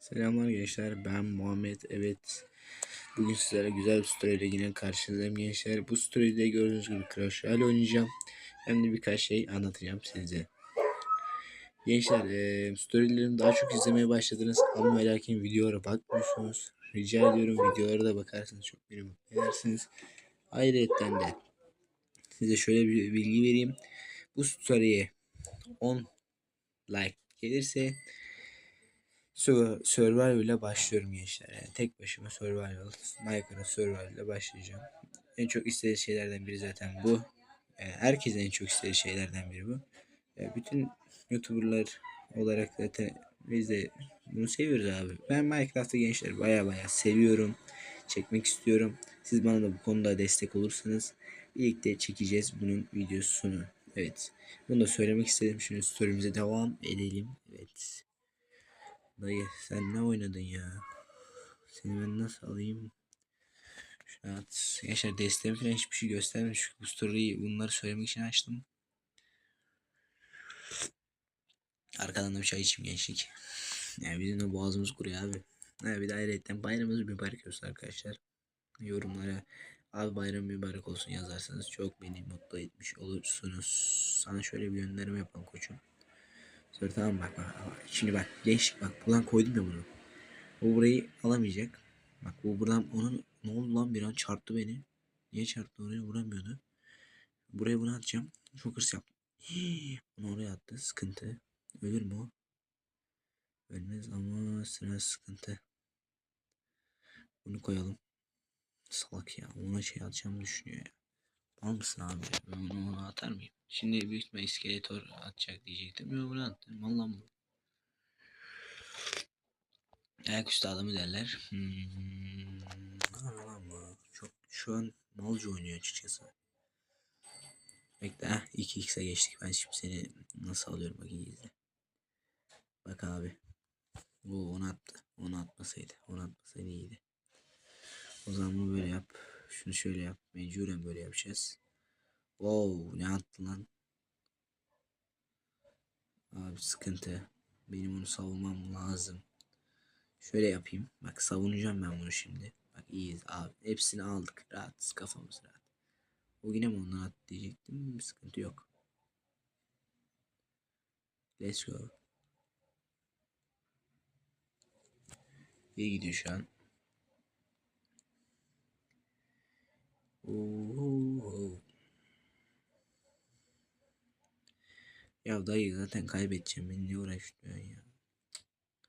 Selamlar gençler ben Muhammed. Evet bugün sizlere güzel bir story ile yine karşınızdayım gençler. Bu story'de gördüğünüz gibi Clash Royale oynayacağım. Hem de birkaç şey anlatacağım size. Gençler e, storylerimi daha çok izlemeye başladınız ama ve lakin videolara bakmıyorsunuz. Rica ediyorum videolara da bakarsanız çok beni mutlu edersiniz. Ayrıca de size şöyle bir bilgi vereyim. Bu story'e 10 like gelirse Sur- Survival ile başlıyorum gençler. Yani tek başıma Survival, Minecraft Survival ile başlayacağım. En çok istediği şeylerden biri zaten bu. Yani herkesin en çok istediği şeylerden biri bu. Yani bütün YouTuber'lar olarak zaten biz de bunu seviyoruz abi. Ben Minecraft'ı gençler baya baya seviyorum. Çekmek istiyorum. Siz bana da bu konuda destek olursanız birlikte çekeceğiz bunun videosunu. Evet. Bunu da söylemek istedim. Şimdi story'mize devam edelim. Evet. Dayı sen ne oynadın ya? Seni ben nasıl alayım? At. Gençler desteğim falan hiçbir şey göstermemiş. Çünkü bu story'yi bunları söylemek için açtım. Arkadan da bir çay içeyim gençlik. Yani bizim de boğazımız kuruyor abi. Ha, bir de ayrıca bayramımız mübarek olsun arkadaşlar. Yorumlara abi bayram mübarek olsun yazarsanız çok beni mutlu etmiş olursunuz. Sana şöyle bir gönderme yapalım koçum. Sonra tamam bak, bak. Şimdi bak gençlik bak buradan koydum ya bunu. O burayı alamayacak. Bak bu buradan onun ne oldu lan bir an çarptı beni. Niye çarptı oraya vuramıyordu. Buraya bunu atacağım. Çok hırs yaptım. Hii, Bunu oraya attı. Sıkıntı. Ölür mü o? Ölmez ama sıra sıkıntı. Bunu koyalım. Salak ya. Ona şey atacağımı düşünüyor ya. Mal mısın abi? Ben onu ona atar mıyım? Şimdi büyük ihtimalle iskeletor atacak diyecektim. Yok bunu attım. Vallahi bu. Ayaküstü adamı derler. Hmm. Lan bu? Çok şu an malca oynuyor açıkçası. Bekle ha 2x'e geçtik. Ben şimdi seni nasıl alıyorum bak iyi izle. Bak abi. Bu onu attı. Onu atmasaydı. Onu atmasaydı iyiydi. O zaman bunu böyle yap. Şunu şöyle yap. Mecburen böyle yapacağız. Wow ne attı lan? Abi sıkıntı. Benim onu savunmam lazım. Şöyle yapayım. Bak savunacağım ben bunu şimdi. Bak iyiyiz abi. Hepsini aldık. Rahatız kafamız rahat. O yine mi ondan at diyecektim. Bir sıkıntı yok. Let's go. İyi gidiyor şu an. Oo. Ya dayı zaten kaybedeceğim. Beni ne uğraştırıyorsun ya.